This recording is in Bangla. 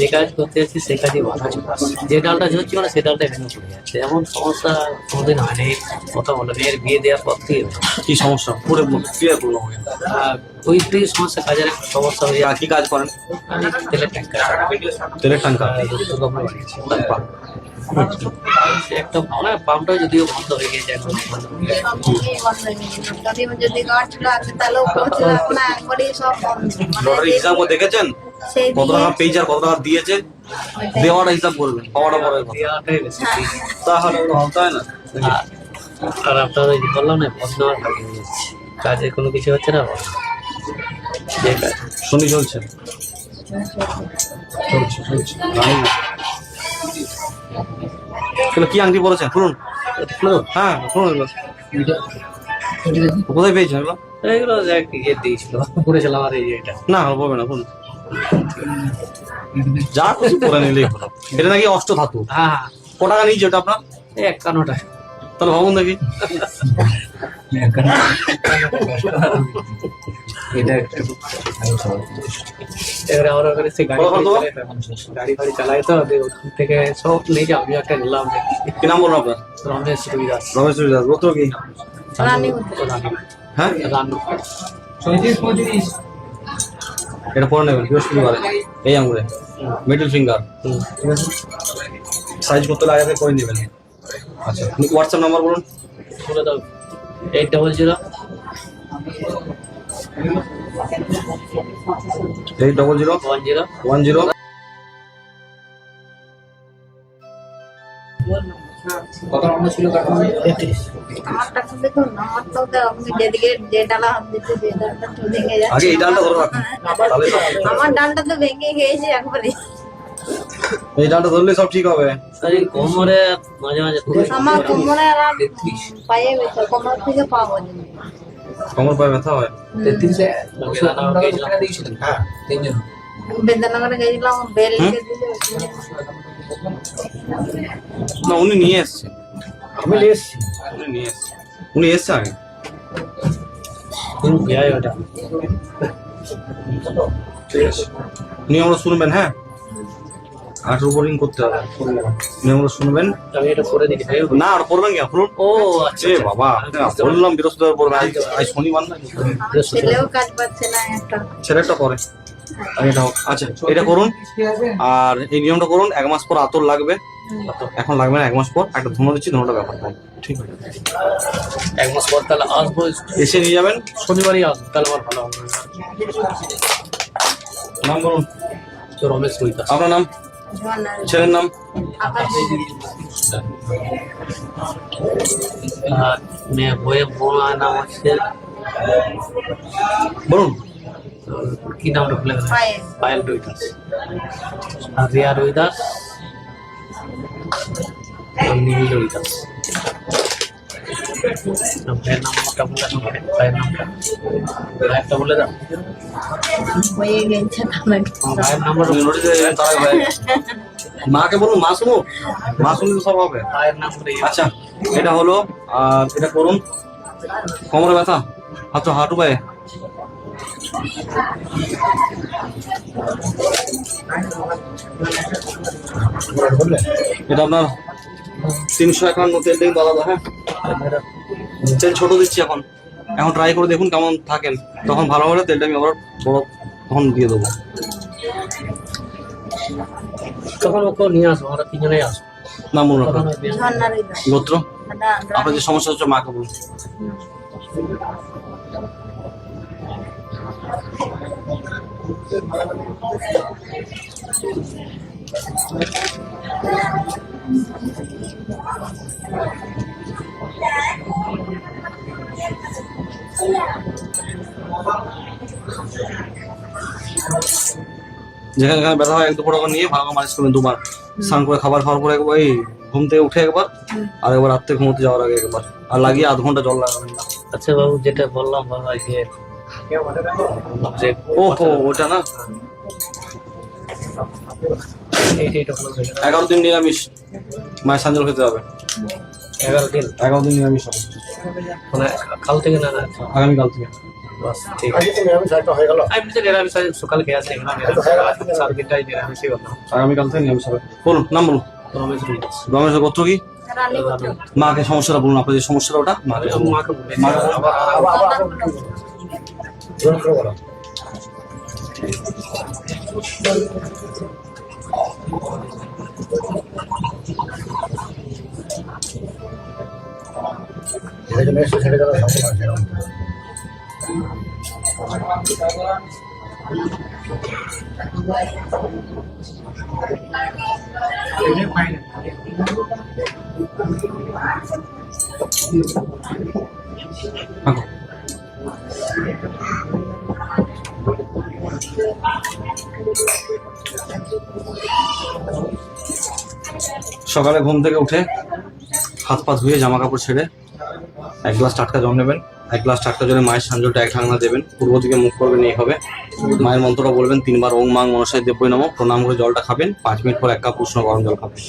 যে কাজ করতে যাচ্ছি সে কাজই বাধা চলে আসছে যে ডালটা ঝরছি মানে সে ডালটা ভেঙে চলে যাচ্ছে এমন সমস্যা কোনোদিন হয়নি। কথা বলে মেয়ের বিয়ে দেওয়ার পর থেকে কি সমস্যা? পুরো ক্লিয়ার করল ওই থেকে সমস্যা কাজের একটা সমস্যা হয়ে আর কি কাজ করেন? তেলের ট্যাঙ্কার। তেলের বানিয়েছি। একটা মানে পাম্পটা যদিও বন্ধ হয়ে গেছে এখন হয়ে লটারি দেখেছেন? কত টাকা পেয়েছে আর কত টাকা দিয়েছে? দেওয়াটা হিসাব করবেন পাওয়াটা পরে। তাহলে তো হয় না? আর- আর আপনারা বললাম না বন্ধ কাজে কোনো কিছু হচ্ছে না? শনি চলছে। চলছে চলছে। এগুলো কি আংটি পরেছেন? শুনুন হ্যাঁ শুনুন এগুলো। কোথায় পেয়েছেন এগুলো? এগুলো ইয়ে দিয়েছিল আর এই এটা না হবে না শুনুন যা কিছু করে নিলেই হলো। এটা নাকি অষ্ট ধাতু হ্যাঁ হ্যাঁ। ক টাকা নিয়েছে ওটা আপনার? এই একান্নটা। তাহলে ভাবুন দেখি। এবারে আমরা ওখানে সে গাড়ি কত? গাড়ি ফাড়ি চালাই তো ওখান থেকে সব নিয়ে আমি একটা নিলাম কি নাম বলুন আপনার? রমেশ রবিদাস। রমেশ দাস গোত্র কি? হ্যাঁ? রান্না এটা পরে নেবেন বৃহস্পতিবারে। এই আঙুরে মিডল ফিঙ্গার সাইজ করতে লাগে আগে করে নেবেন। আচ্ছা হোয়াটসঅ্যাপ নাম্বার বলুন। বলে দাও eight double zero eight double zero one zero one zero আমারটা তো দেখুন আমারটাও তো আপনি যেদিকে যে ডালা হাত দিতে যে ডালটা ভেঙে যাচ্ছে। আগে এই ডালটা ধরে রাখুন। তাহলে সব ঠিক হবে। আমার ডালটা তো ভেঙে গিয়েছে একবারে। এই ডালটা ধরলে সব ঠিক হবে। আর কোমরে মাঝে মাঝে আমার কোমরে আর পায়ে ব্যথা কোমর থেকে পা পর্যন্ত কোমর পায়ে ব্যথা হয়? বেদনগরে গেছিলাম বেলকে দিলে না উনি নিয়ে এসছে আমি নিয়ে এসছি। উনি নিয়ে এসছে উনি এসছে আগে। কিন্তু বিয়ে ওটা। উনি আমরা শুনবেন হ্যাঁ? আঠারো বোরিং করতে হবে। আমরা শুনবেন। আমি এটা করে দিই না আর করবেন কি? শুনুন ও আচ্ছা এ বাবা বললাম বৃহস্পতিবার পড়বে আজ আজ শনিবার না? ছেলেও কাজ পাচ্ছে না একটা। ছেলেটা করে আর এটা হোক। আচ্ছা এটা করুন। আর এই নিয়মটা করুন এক মাস পর আতর লাগবে। এখন লাগবে না এক মাস পর। একটা ধুনো দিচ্ছি ধুনোটা ব্যাপার নাই। ঠিক আছে। এক মাস পর তাহলে আসব। এসে নিয়ে যাবেন। শনিবারই আসব তাহলে আমার ভালো হবে। নাম বলুন। তো রমেশ আপনার নাম? ছেলের নাম? আর মেয়ে নাম হচ্ছে বলুন কি নামটা ভুলে পায়ে পায়েল। রবিদাস আর রিয়া রুইদাস। নীল রবিদাস আর ভাই। মাকে বলুন মা শুনো মা শুনলে তো সব হবে আচ্ছা এটা হলো আর এটা করুন কোমরে ব্যথা হাঁটু হাঁটু পায়ে এটা আপনার তিনশো একান্ন তেল দিন আলাদা হ্যাঁ তেল ছোট দিচ্ছি এখন। এখন ট্রাই করে দেখুন কেমন থাকেন তখন ভালো হলে তেলটা আমি আবার বড় তখন দিয়ে দেবো। তখন ওকে নিয়ে আসব আমরা তিনজনেই আসব। নাম। গোত্র দা- আপনার যে সমস্যা হচ্ছে মাকে বলুন। যেখানে যেখানে ব্যথা হয় এক দুপুর নিয়ে ভালো করে মালিশ করবেন দুবার। স্নান করে খাবার খাওয়ার পরে একবার এই ঘুম থেকে উঠে একবার আর একবার রাত্রে ঘুমোতে যাওয়ার আগে একবার। আর লাগিয়ে আধ ঘণ্টা জল লাগাবেন না। আচ্ছা বাবু যেটা বললাম বাবা যে যে ও ওটা না। এগারো দিন নিরামিষ। মায়ের সাঞ্জল খেতে হবে। এগারো দিন। এগারো দিন নিরামিষ হবে। মানে কাল থেকে না না? আগামীকাল থেকে। বাস ঠিক আছে হয়ে খেয়ে নিরামিষই করলাম আগামীকাল থেকে হবে। বলুন নাম বলুন। রমেশ গোত্র কি? মাকে সমস্যাটা বলুন আপনার যে সমস্যাটা ওটা মাকে মাকে সেরকম সকালে ঘুম থেকে উঠে হাত পা ধুয়ে জামা কাপড় ছেড়ে এক গ্লাস টাটকা জল নেবেন, এক গ্লাস টাটকা জলে মায়ের সাঞ্জলটা এক ঢাকনা দেবেন, পূর্ব দিকে মুখ করবেন এই হবে। মায়ের মন্ত্রটা বলবেন, তিনবার ওং মাং মনসাই দেবই নামক প্রণাম করে জলটা খাবেন, পাঁচ মিনিট পর এক কাপ উষ্ণ গরম জল খাবেন।